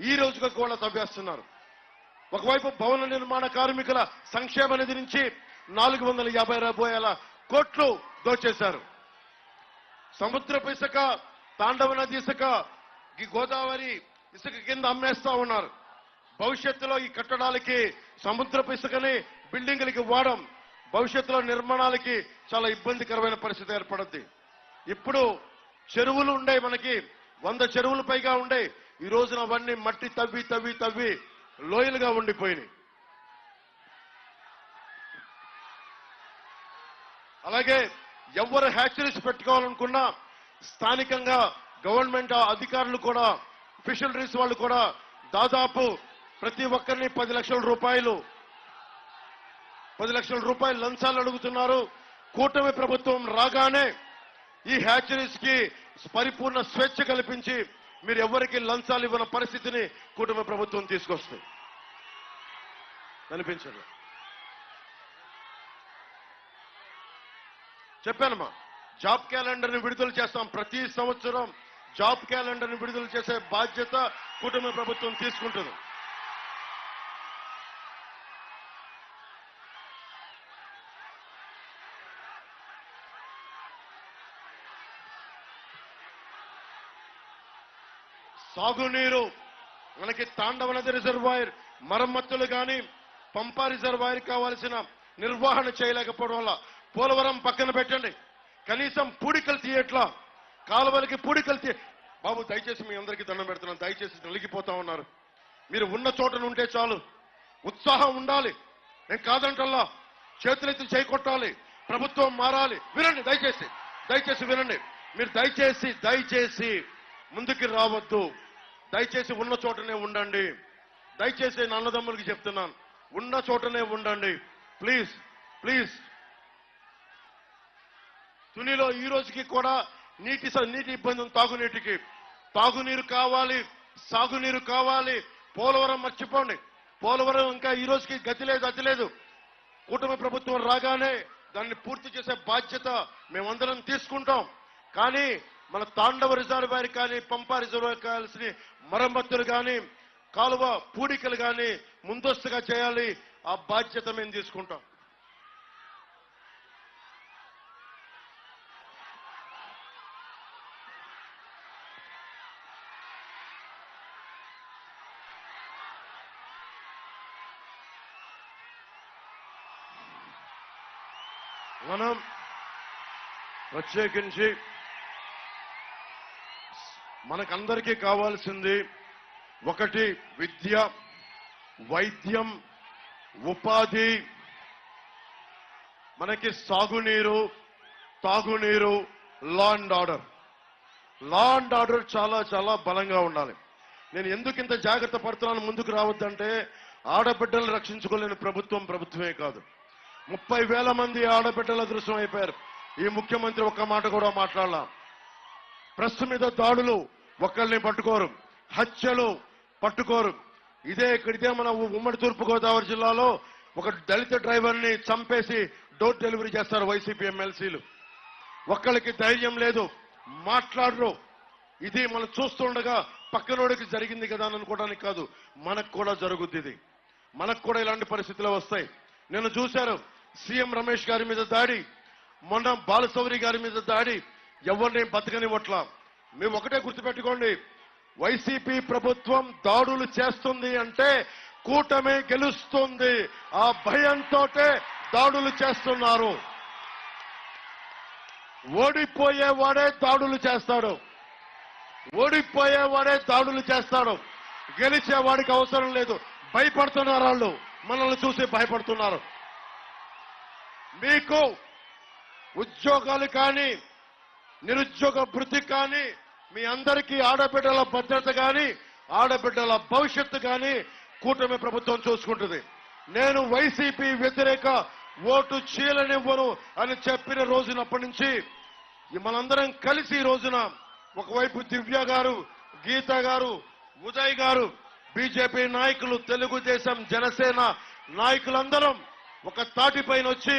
ఈ రోజుగా కూడా తవ్వేస్తున్నారు. ఒకవైపు భవన నిర్మాణ కార్మికుల సంక్షేమ నిధి నుంచి నాలుగు వందల యాభై రూపాయల కోట్లు దోచేశారు. సముద్రపు ఇసుక తాండవ నది ఇసుక ఈ గోదావరి ఇసుక కింద అమ్మేస్తా ఉన్నారు. భవిష్యత్తులో ఈ కట్టడాలకి సముద్రపు ఇసుకని బిల్డింగులకి వాడడం భవిష్యత్తులో నిర్మాణాలకి చాలా ఇబ్బందికరమైన పరిస్థితి ఏర్పడుద్ది. ఇప్పుడు చెరువులు ఉండే మనకి వంద చెరువులు పైగా ఉండే ఈ రోజున అవన్నీ మట్టి తవ్వి తవ్వి తవ్వి లోయలుగా ఉండిపోయినాయి. అలాగే ఎవరు హ్యాచరీస్ పెట్టుకోవాలనుకున్నా స్థానికంగా గవర్నమెంట్ అధికారులు కూడా ఫిషరీస్ వాళ్ళు కూడా దాదాపు ప్రతి ఒక్కరిని పది లక్షల రూపాయలు పది లక్షల రూపాయలు లంచాలు అడుగుతున్నారు. కూటమి ప్రభుత్వం రాగానే ఈ హ్యాచరీస్కి పరిపూర్ణ స్వేచ్ఛ కల్పించి మీరు ఎవరికి లంచాలు ఇవ్వని పరిస్థితిని కుటుంబ ప్రభుత్వం తీసుకొస్తుంది. కనిపించదు. చెప్పానమ్మా జాబ్ క్యాలెండర్ని విడుదల చేస్తాం. ప్రతి సంవత్సరం జాబ్ క్యాలెండర్ని విడుదల చేసే బాధ్యత కుటుంబ ప్రభుత్వం తీసుకుంటుంది. సాగునీరు మనకి తాండవ నది రిజర్వాయర్ మరమ్మతులు కానీ పంపా రిజర్వాయర్ కావాల్సిన నిర్వహణ చేయలేకపోవడం వల్ల పోలవరం పక్కన పెట్టండి. కనీసం పూడికలు తీయట్లా. కాలువలకి పూడికలు తీ బాబు దయచేసి మీ అందరికీ దండం పెడుతున్నాను. దయచేసి నలిగిపోతా ఉన్నారు. మీరు ఉన్న చోట ఉంటే చాలు. ఉత్సాహం ఉండాలి. నేను కాదంటల్లా. చేతులెత్తి చేకొట్టాలి. ప్రభుత్వం మారాలి. వినండి దయచేసి. దయచేసి వినండి. మీరు దయచేసి దయచేసి ముందుకు రావద్దు. దయచేసి ఉన్న చోటనే ఉండండి. దయచేసి నా అన్నదమ్ములకి చెప్తున్నాను. ఉన్న చోటనే ఉండండి. Please please. తునిలో ఈ రోజుకి కూడా నీటి స- నీటి ఇబ్బంది ఉంది తాగునీటికి. తాగునీరు కావాలి సాగునీరు కావాలి. పోలవరం మర్చిపోండి. పోలవరం ఇంకా ఈ రోజుకి గతి లేదు అతి లేదు. కూటమి ప్రభుత్వం రాగానే దాన్ని పూర్తి చేసే బాధ్యత మేమందరం తీసుకుంటాం. కానీ మన తాండవ రిజర్వాయర్ కానీ పంపా రిజర్వాయర్ కావాల్సిన మరమ్మతులు కానీ కాలువ పూడికలు కానీ ముందస్తుగా చేయాలి. ఆ బాధ్యత మేము తీసుకుంటాం. మనం ప్రత్యేకించి మనకందరికీ కావాల్సింది ఒకటి విద్య వైద్యం ఉపాధి. మనకి సాగునీరు తాగునీరు law and order law and order చాలా చాలా బలంగా ఉండాలి. నేను ఎందుకు ఇంత జాగ్రత్త పడుతున్నాను ముందుకు రావద్దంటే ఆడబిడ్డలు రక్షించుకోలేని ప్రభుత్వం ప్రభుత్వమే కాదు. ముప్పై వేల మంది ఆడబిడ్డల అదృశ్యం అయిపోయారు ఈ ముఖ్యమంత్రి ఒక్క మాట కూడా మాట్లాడలా. ప్రెస్ మీద దాడులు ఒక్కరిని పట్టుకోరు. హత్యలు పట్టుకోరు. ఇదే ఇక్కడితే మన ఉమ్మడి తూర్పుగోదావరి జిల్లాలో ఒక దళిత డ్రైవర్ని చంపేసి డోర్ డెలివరీ చేస్తారు వైసీపీ ఎమ్మెల్సీలు. ఒక్కళ్ళకి ధైర్యం లేదు. మాట్లాడరు. ఇది మనం చూస్తుండగా పక్కనోడికి జరిగింది కదా అని అనుకోవడానికి కాదు. మనకు కూడా జరుగుద్ది ఇది. మనకు కూడా ఇలాంటి పరిస్థితులు వస్తాయి. నేను చూశాను సీఎం రమేష్ గారి మీద దాడి. మొన్న బాలసౌరి గారి మీద దాడి. ఎవరిని బతకనివ్వట్లా? మేము ఒకటే గుర్తుపెట్టుకోండి. వైసీపీ ప్రభుత్వం దాడులు చేస్తుంది అంటే కూటమి గెలుస్తుంది. ఆ భయంతో దాడులు చేస్తున్నారు. ఓడిపోయేవాడే దాడులు చేస్తాడు. ఓడిపోయేవాడే దాడులు చేస్తాడు. గెలిచేవాడికి అవసరం లేదు. భయపడుతున్నారు వాళ్ళు. మనల్ని చూసి భయపడుతున్నారు. మీకు ఉద్యోగాలు కానీ నిరుద్యోగ వృత్తి కానీ మీ అందరికీ ఆడబిడ్డల భద్రత కానీ ఆడబిడ్డల భవిష్యత్తు కానీ కూటమి ప్రభుత్వం చూసుకుంటుంది. నేను వైసీపీ వ్యతిరేక ఓటు చీలనివ్వను అని చెప్పిన రోజునప్పటి నుంచి మనందరం కలిసి ఈ రోజున ఒకవైపు దివ్య గారు గీత గారు ఉదయ్ గారు బీజేపీ నాయకులు తెలుగుదేశం జనసేన నాయకులందరం ఒక తాటిపైన వచ్చి